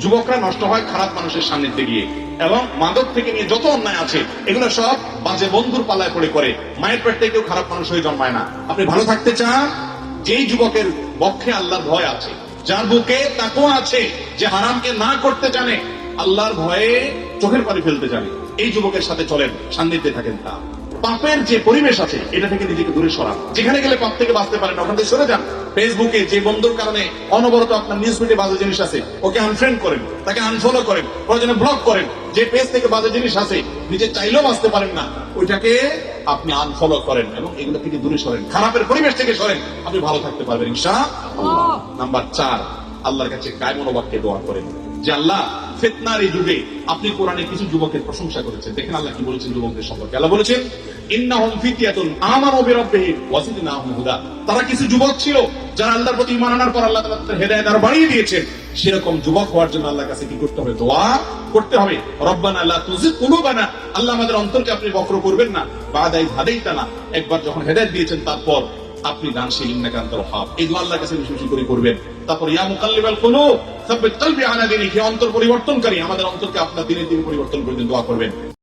যুবকরা নষ্ট হয়, খারাপ মানুষের সান্নিধ্যে গিয়ে। এবং মাদক থেকে নিয়ে যত অন্যায় আছে, এগুলো সব বাজে বন্ধুর পাল্লায় পড়ে করে মায়ের পেট থেকেও খারাপ মানুষ হয়ে জন্মায় না। আপনি ভালো থাকতে চান? যেই যুবকের বক্ষে আল্লাহর ভয় আছে, যার বুকে তাকেও আছে, যে হারামকে না করতে জানে, আল্লাহর ভয়ে চোখের পানি ফেলতে জানে, এই যুবকের সাথে চলেন, সান্নিধ্যে থাকেন তা। পাপের যে পরিবেশ আছে এটা থেকে নিজেকে দূরে সরান। যেখানে গেলে পাপ থেকে বাঁচতে পারেন ওখান থেকে সরে যান। ফেসবুকে যে বন্ধুর কারণে অনবরত আপনার নিউজ ফিডে বাজে জিনিস আছে ওকে আনফ্রেন্ড করেন তাকে আনফলো করেন প্রয়োজনে ব্লক করেন। যে পেজ থেকে বাজে জিনিস আছে নিজে চাইলেও বাঁচতে পারেন না ওইটাকে আপনি আনফলো করেন এবং এগুলো থেকে দূরে সরেন। খারাপের পরিবেশ থেকে সরেন আপনি ভালো থাকতে পারবেন ইনশা নাম্বার চার আল্লাহর কাছে গায়ে মনোবাক্যে দোয়া করেন। যে আল্লাহ ফেতনার এই যুগে আপনি কোরআনে কিছু যুবকের প্রশংসা করেছেন। দেখেন আল্লাহ কি বলেছেন যুবকদের সম্পর্কে। আল্লাহ বলেছেন, ইন্নাহুম ফিতিয়াতুন আমানু বিরাব্বিহিম ওয়াজিদনাহুম হুদা। তারা কিছু যুবক ছিল যারা আল্লাহর প্রতি ঈমান আনার পর আল্লাহ তাআলা তাদের হেদায়েত আরও বাড়িয়ে দিয়েছেন। সেরকম যুবক হওয়ার জন্য আল্লাহর কাছে কি করতে হবে? দোয়া করতে হবে। রব্বানা লা তুযিগ কুলুবানা। আল্লাহ আমাদের অন্তরকে আপনি বক্র করবেন না। বাদাই হাদাইতানা। একবার যখন হেদায়েত দিয়েছেন, তারপর আপনি দানশীল ইন্নাকা আনতাল ওয়াহাব এই দোয়া আল্লাহর কাছে বেশি বেশি করে করবেন। তারপর, ইয়া মুকাল্লিবাল কুলুব, সাব্বিত কলবি আনা দীনিক হে অন্তর পরিবর্তনকারী। আমাদের অন্তরকে আপনার দিনের দিন পরিবর্তন করে দিন, দোয়া করবেন।